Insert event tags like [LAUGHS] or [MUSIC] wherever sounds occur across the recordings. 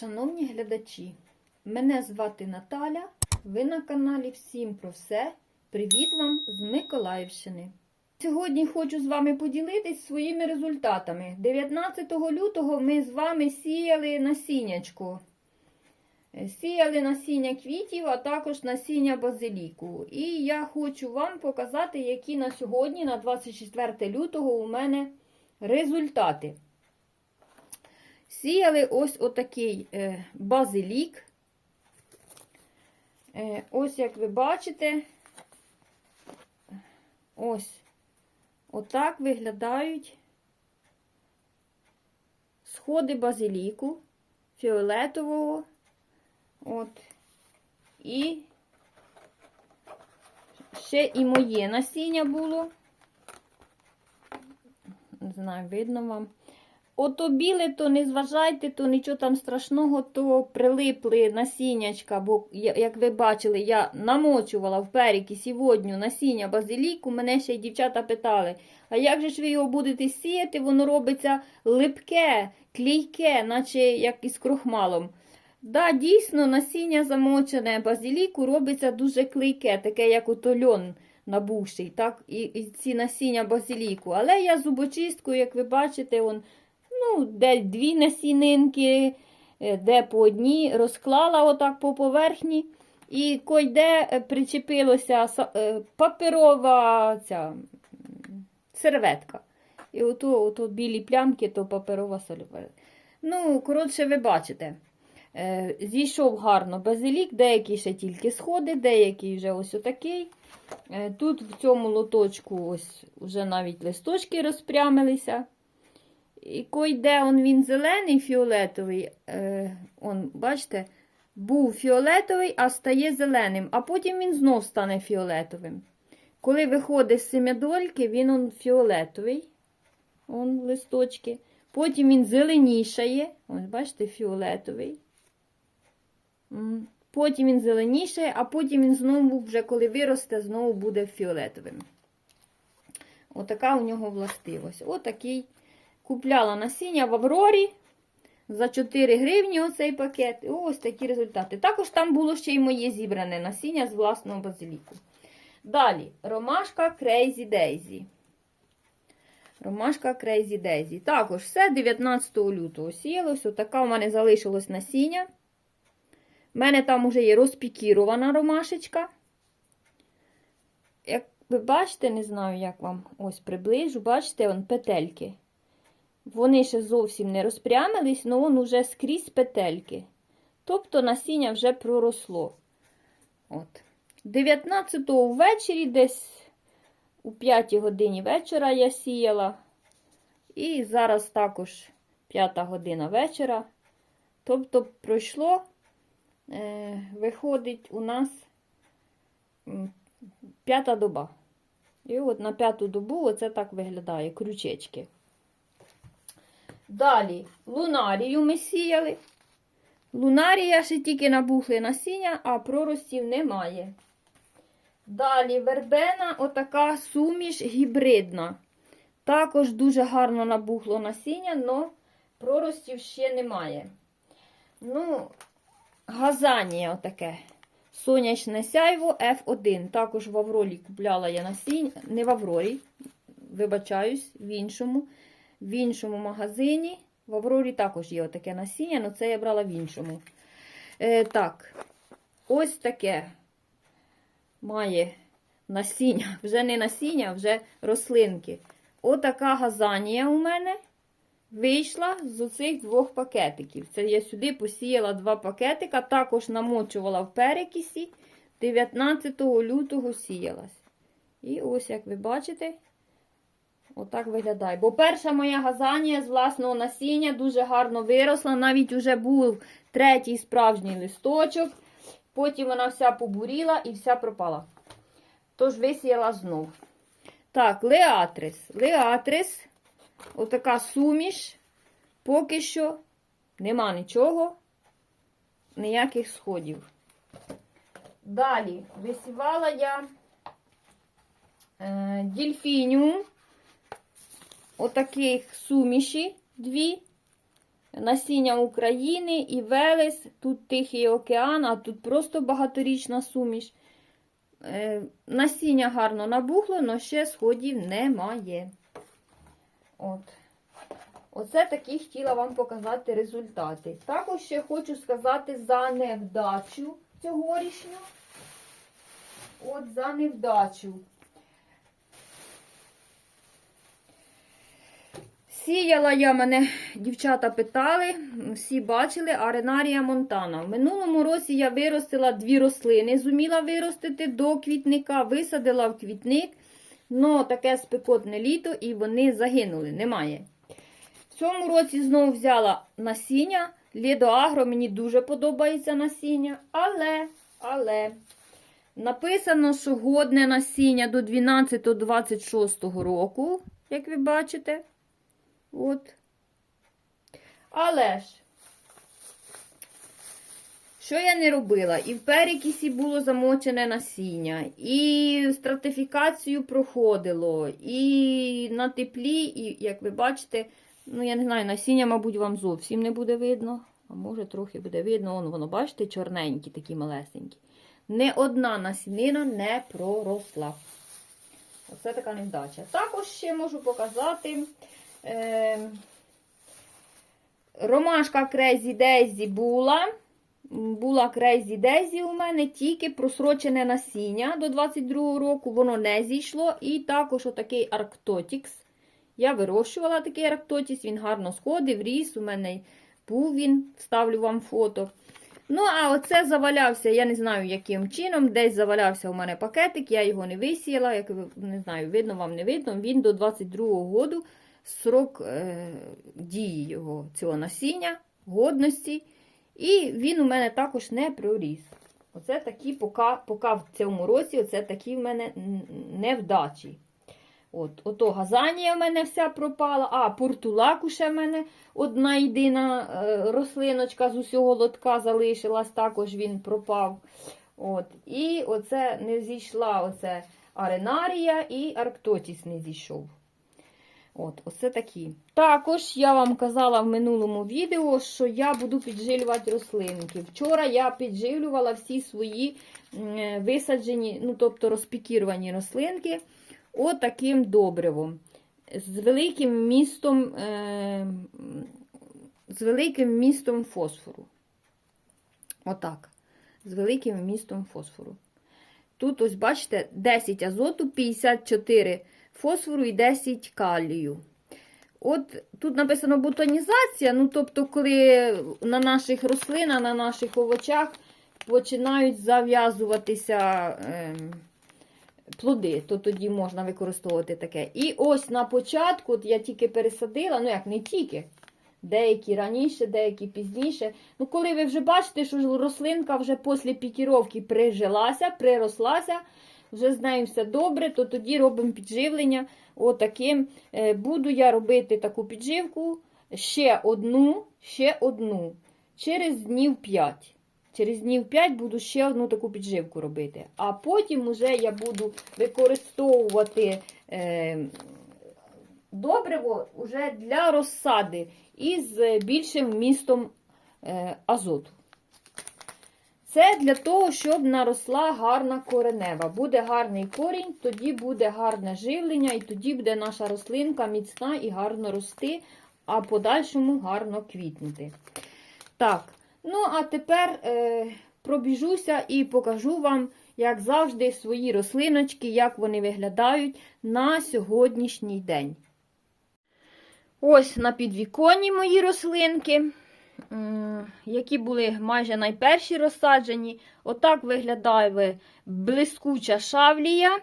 шановні глядачі! Мене звати Наталя. Ви на каналі Всім про все. Привіт вам з Миколаївщини. Сьогодні хочу з вами поділитись своїми результатами. 19 лютого ми з вами сіяли насіннячко. Е, Сіяли насіння квітів, а також насіння базиліку. І я хочу вам показати, які на сьогодні, на 24 лютого, у мене результати. Сіяли ось отакий е, базилік. Е, ось, як ви бачите, ось отак виглядають сходи базиліку фіолетового. От. І ще і моє насіння було. Не знаю, видно вам. Ото біле, то не зважайте, то нічого там страшного, то прилипли насіннячка, бо, як ви бачили, я намочувала в перекисі водню насіння базиліку. Мене ще й дівчата питали, а як же ж ви його будете сіяти? Воно робиться липке, клійке, наче як із крохмалом. Да, дійсно, насіння замочене базиліку робиться дуже клейке, таке, як ото льон набувший, так, і, і ці насіння базиліку. Але я зубочисткою, як ви бачите, он, ну, де дві насінинки, е, де по одній, розклала отак по поверхні. І койде причепилося е, паперова ця серветка. І ото, ото білі плямки, то паперова серветка. Ну, коротше, ви бачите. Е, Зійшов гарно базилік, деякі ще тільки сходи, деякий вже ось отакий. Тут в цьому лоточку ось вже навіть листочки розпрямилися. І койде он він зелений, фіолетовий. Е, он, бачите, був фіолетовий, а стає зеленим, а потім він знов стане фіолетовим. Коли виходить з семядольки, він он фіолетовий. Он листочки. Потім він зеленішає. Ось, бачите, фіолетовий. Потім він зеленішає, а потім він знову, вже коли виросте, знову буде фіолетовим. Отака у нього властивість. Отакий. Купляла насіння в Аврорі за 4 гривні оцей пакет. І ось такі результати. Також там було ще й моє зібране насіння з власного базиліку. Далі, ромашка Crazy Daisy. Ромашка Crazy Daisy. Також все 19 лютого сіялось. Отака у мене залишилось насіння. У мене там уже є розпікірована ромашечка. Як ви бачите, не знаю, як вам ось приближу, бачите, вон петельки. Вони ще зовсім не розпрямились, але вон уже скрізь петельки. Тобто насіння вже проросло. От. 19-го ввечері, десь у 5 годині вечора я сіяла. І зараз також 5 година вечора. Тобто пройшло, е, виходить, у нас п'ята доба. І от на п'яту добу оце так виглядає, крючечки. Далі лунарію ми сіяли. Лунарія ще тільки набухли насіння, а проростів немає. Далі вербена, отака суміш гібридна. Також дуже гарно набухло насіння, але проростів ще немає. Ну, газанія отаке. Сонячне сяйво F1. Також в Аврорі купляла я насіння. Не в Аврорі, вибачаюсь, в іншому. В іншому магазині. В Аврорі також є отаке насіння, але це я брала в іншому. Е, так, ось таке має насіння. [LAUGHS] Вже не насіння, вже рослинки. Отака газанія у мене вийшла з оцих двох пакетиків. Це я сюди посіяла два пакетика, також намочувала в перекисі. 19 лютого сіялась. І ось, як ви бачите, отак виглядає. Бо перша моя газанія з власного насіння дуже гарно виросла. Навіть вже був третій справжній листочок. Потім вона вся побуріла і вся пропала. Тож висіяла знов. Так, леатрис. Леатрис. Отака суміш. Поки що нема нічого, ніяких сходів. Далі висівала я е, дільфініум. Отаких суміші дві. насіння України і Велес, тут Тихий океан, а тут просто багаторічна суміш. Е, насіння гарно набухло, але ще сходів немає. От. Оце такі хотіла вам показати результати. Також ще хочу сказати за невдачу цьогорічню. От за невдачу. Сіяла я мене, дівчата питали, всі бачили, аренарія Монтана. В минулому році я виростила дві рослини, зуміла виростити до квітника, висадила в квітник, але таке спекотне літо і вони загинули, немає. В цьому році знову взяла насіння. Лідоагро мені дуже подобається насіння, але, але написано, що годне насіння до 12-26 року, як ви бачите. От. Але ж, що я не робила? І в перекисі було замочене насіння, і стратифікацію проходило, і на теплі, і, як ви бачите, ну, я не знаю, насіння, мабуть, вам зовсім не буде видно. А може, трохи буде видно. Вон, воно, бачите, чорненькі, такі малесенькі. Не одна насінина не проросла. Оце така невдача. Також ще можу показати. Е, ромашка Crazy Daisy була. Була Crazy Daisy у мене тільки просрочене насіння до 22 року, воно не зійшло. І також отакий Arctotix. Я вирощувала такий Arctotix, він гарно сходив, ріс. У мене був він, вставлю вам фото. Ну, а оце завалявся, я не знаю, яким чином. Десь завалявся у мене пакетик, я його не висіяла, як не знаю, видно вам не видно. Він до 22-го року срок е, дії його цього насіння, годності. І він у мене також не проріс. Оце такі, поки, поки в цьому році, оце такі в мене невдачі. От, Ото газанія в мене вся пропала, а портулаку ще в мене одна єдина е, рослиночка з усього лотка залишилась, також він пропав. От, І оце не зійшла оце аренарія і арктотіс не зійшов. От, оце такі. Також я вам казала в минулому відео, що я буду підживлювати рослинки. Вчора я підживлювала всі свої висаджені, ну, тобто розпікіровані рослинки отаким добривом. З великим містом, е, з великим містом фосфору. Отак. З великим містом фосфору. Тут, ось, бачите, 10 азоту, 54 фосфору і 10 калію. От тут написано бутонізація, ну тобто, коли на наших рослинах, на наших овочах починають зав'язуватися е, плоди, то тоді можна використовувати таке. І ось на початку, от я тільки пересадила, ну як не тільки, деякі раніше, деякі пізніше. Ну, коли ви вже бачите, що рослинка вже після пікіровки прижилася, прирослася вже з нею все добре, то тоді робимо підживлення. Отаким. Е, буду я робити таку підживку ще одну, ще одну. Через днів 5. Через днів 5 буду ще одну таку підживку робити. А потім вже я буду використовувати е, добриво вже для розсади із більшим вмістом е, азоту. Це для того, щоб наросла гарна коренева. Буде гарний корінь, тоді буде гарне живлення, і тоді буде наша рослинка міцна і гарно рости, а подальшому гарно квітнути. Так, ну а тепер е, пробіжуся і покажу вам, як завжди, свої рослиночки, як вони виглядають на сьогоднішній день. Ось на підвіконні мої рослинки які були майже найперші розсаджені. Отак виглядає блискуча шавлія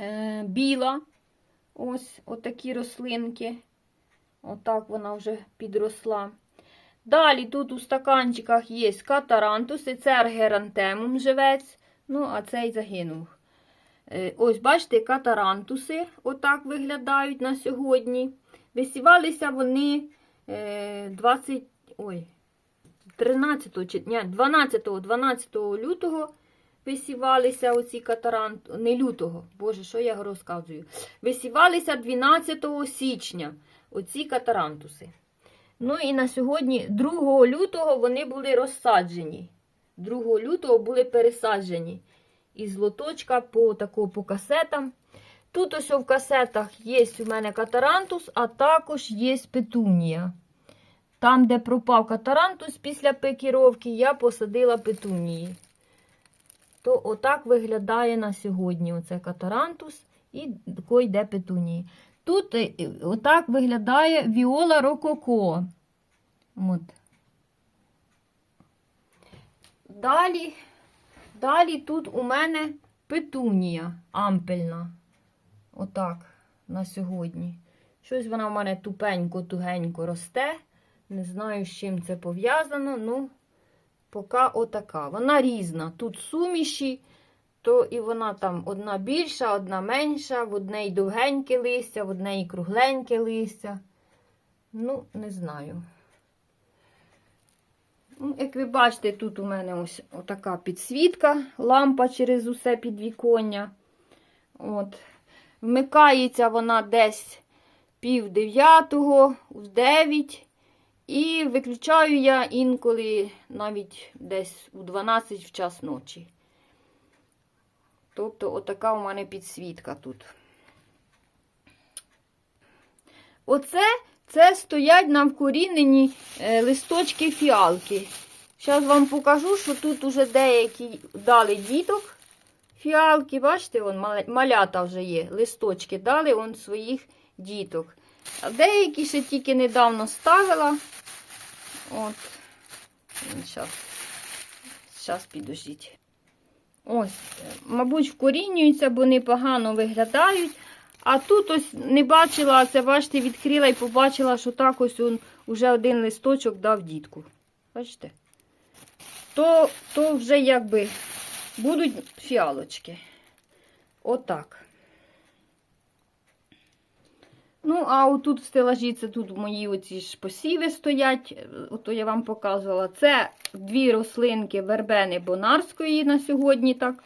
е, біла. Ось отакі рослинки. Отак вона вже підросла. Далі тут у стаканчиках є катарантуси, це аргерантемум живець. Ну, а цей загинув. Е, ось, бачите, катарантуси отак виглядають на сьогодні. Висівалися вони 20, е, ой, 13 чи ні, 12 12 лютого висівалися оці катаранти, не лютого, боже, що я розказую. Висівалися 12 січня оці катарантуси. Ну і на сьогодні, 2 лютого, вони були розсаджені. 2 лютого були пересаджені із лоточка по, тако, по касетам. Тут ось в касетах є у мене катарантус, а також є петунія. Там, де пропав катарантус після пекіровки, я посадила петунії. То отак виглядає на сьогодні оце катарантус і тако йде петунії. Тут е, отак виглядає віола рококо. От. Далі, далі тут у мене петунія ампельна. Отак на сьогодні. Щось вона в мене тупенько-тугенько росте. Не знаю, з чим це пов'язано. Ну, поки отака. Вона різна. Тут суміші, то і вона там одна більша, одна менша, в одній довгеньке листя, в одній кругленьке листя. Ну, не знаю. Ну, Як ви бачите, тут у мене ось така підсвітка, лампа через усе підвіконня. От. Вмикається вона десь пів дев'ятого, в дев'ять. І виключаю я інколи навіть десь у 12 в час ночі. Тобто, отака у мене підсвітка тут. Оце це стоять на вкорінені е, листочки фіалки. Зараз вам покажу, що тут уже деякі дали діток фіалки. Бачите, вон малята вже є. Листочки дали он своїх діток. Деякі ще тільки недавно ставила. От. Зараз. Зараз підождіть. Ось, е, мабуть, вкорінюються, бо непогано виглядають. А тут ось не бачила, це бачите, відкрила і побачила, що так ось он уже один листочок дав дітку. Бачите? То, то вже якби будуть фіалочки. Отак. Ну, а отут в стелажі, це тут мої оці ж посіви стоять, ото я вам показувала. Це дві рослинки вербени бонарської на сьогодні так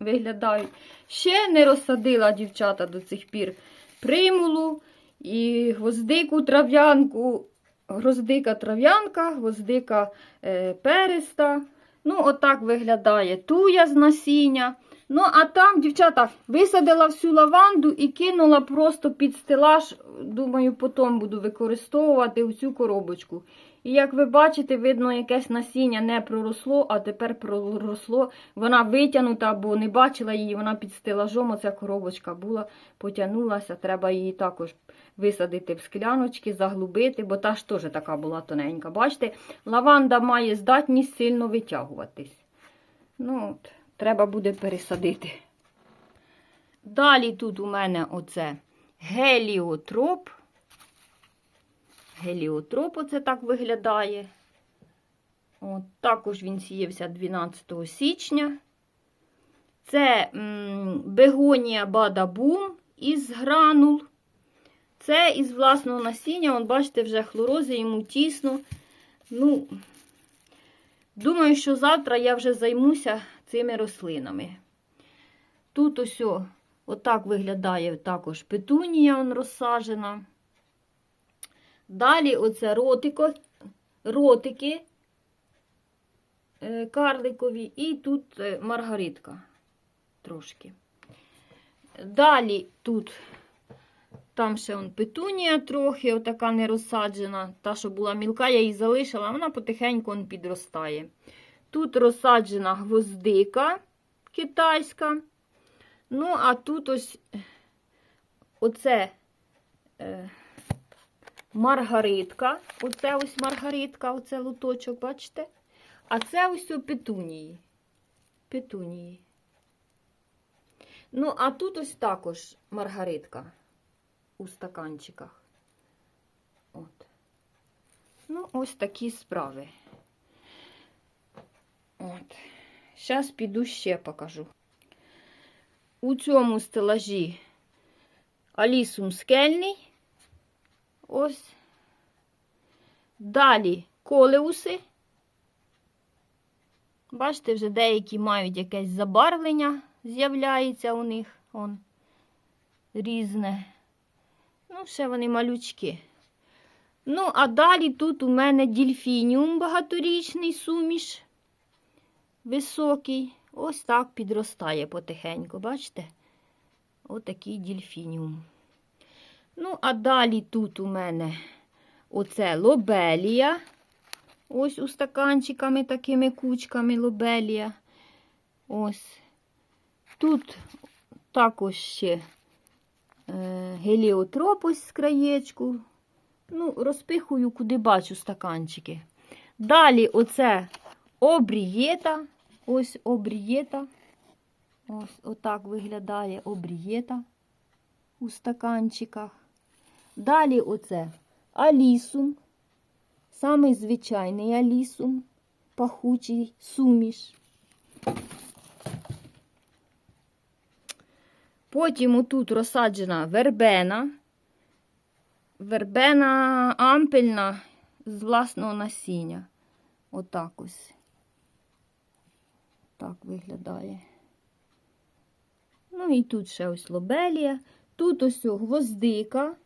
виглядають. Ще не розсадила дівчата до цих пір примулу і гвоздику трав'янку, гвоздика трав'янка, гвоздика е, переста. Ну, отак виглядає туя з насіння. Ну, а там, дівчата, висадила всю лаванду і кинула просто під стелаж. Думаю, потім буду використовувати цю коробочку. І як ви бачите, видно, якесь насіння не проросло, а тепер проросло. Вона витягнута, бо не бачила її, вона під стелажом, оця коробочка була, потягнулася. Треба її також висадити в скляночки, заглубити, бо та ж теж така була тоненька. Бачите, лаванда має здатність сильно витягуватись. Ну, от, треба буде пересадити. Далі тут у мене оце геліотроп. Геліотроп оце так виглядає. От, також він сіявся 12 січня. Це м, бегонія бадабум із гранул. Це із власного насіння. Вон, бачите, вже хлорози йому тісно. Ну, думаю, що завтра я вже займуся цими рослинами. Тут ось отак виглядає також петунія он розсаджена. Далі оце ротико, ротики е, карликові, і тут е, маргаритка трошки. Далі тут, там ще он петунія трохи, отака не розсаджена. Та, що була мілка, я її залишила, вона потихеньку он підростає. Тут розсаджена гвоздика китайська. Ну, а тут ось оце. Е, маргаритка. Оце ось маргаритка, оце луточок, бачите? А це ось у петунії. Петунії. Ну, а тут ось також маргаритка у стаканчиках. От. Ну, ось такі справи. От. Зараз піду ще покажу. У цьому стелажі алісум скельний. Ось. Далі колеуси. Бачите, вже деякі мають якесь забарвлення, з'являється у них он різне. Ну, ще вони малючки. Ну, а далі тут у мене дільфініум багаторічний суміш. Високий. Ось так підростає потихеньку, бачите? Отакий дільфініум. Ну, а далі тут у мене оце лобелія. Ось у стаканчиками такими кучками лобелія. Ось. Тут також ще е, геліотроп ось з краєчку. Ну, розпихую, куди бачу стаканчики. Далі оце обрієта. Ось обрієта. Ось отак виглядає обрієта у стаканчиках. Далі оце алісум. Самий звичайний алісум, пахучий суміш. Потім отут розсаджена вербена. Вербена ампельна з власного насіння. Отак ось. Так виглядає. Ну і тут ще ось лобелія. Тут ось гвоздика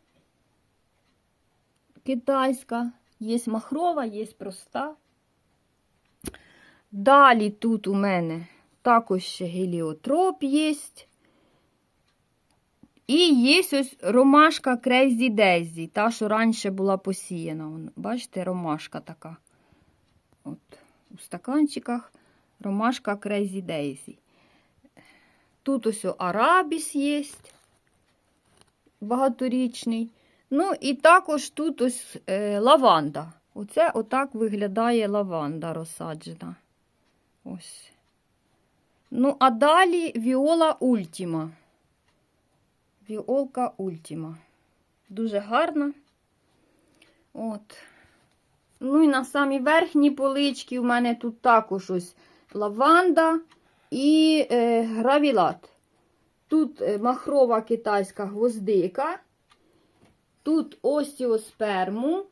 китайська. Є махрова, є проста. Далі тут у мене також ще геліотроп є. І є ось ромашка Crazy Daisy, та, що раніше була посіяна. Бачите, ромашка така. От, у стаканчиках ромашка Crazy Daisy. Тут ось арабіс є, багаторічний. Ну, і також тут ось е, лаванда. Оце отак виглядає лаванда розсаджена. Ось. Ну, а далі Віола Ультіма. Віолка Ультіма. Дуже гарна. От. Ну і на самій верхній поличці у мене тут також ось лаванда і е, гравілат. Тут е, махрова китайська гвоздика. Тут остіосперму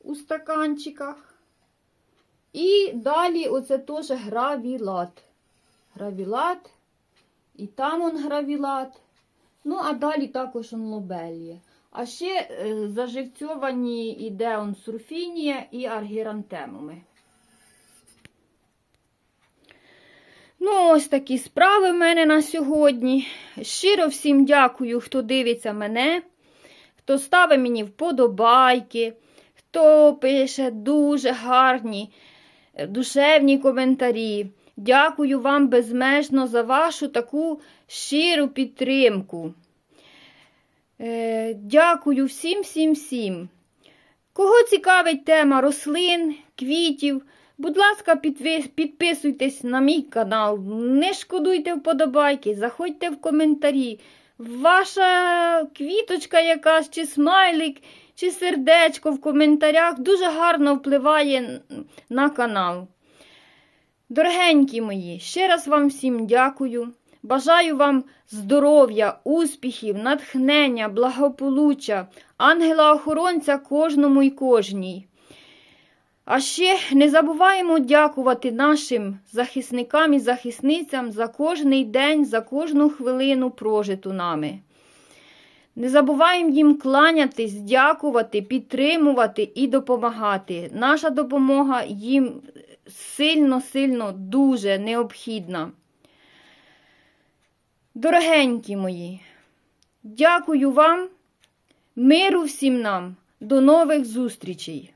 у стаканчиках. І далі оце теж гравілат. Гравілат. І там он гравілат. Ну, а далі також он лобелія. А ще е, заживцьовані іде он сурфінія і аргірантемуми. Ну, ось такі справи в мене на сьогодні. Щиро всім дякую, хто дивиться мене, хто ставить мені вподобайки, хто пише дуже гарні, е, душевні коментарі. Дякую вам безмежно за вашу таку щиру підтримку. Е, Дякую всім, всім, всім. Кого цікавить тема рослин, квітів, будь ласка, підписуйтесь на мій канал, не шкодуйте вподобайки, заходьте в коментарі. Ваша квіточка якась, чи смайлик, чи сердечко в коментарях дуже гарно впливає на канал. Дорогенькі мої, ще раз вам всім дякую. Бажаю вам здоров'я, успіхів, натхнення, благополуччя, ангела-охоронця кожному і кожній. А ще не забуваємо дякувати нашим захисникам і захисницям за кожний день, за кожну хвилину прожиту нами. Не забуваємо їм кланятись, дякувати, підтримувати і допомагати. Наша допомога їм сильно-сильно дуже необхідна. Дорогенькі мої, дякую вам, миру всім нам, до нових зустрічей!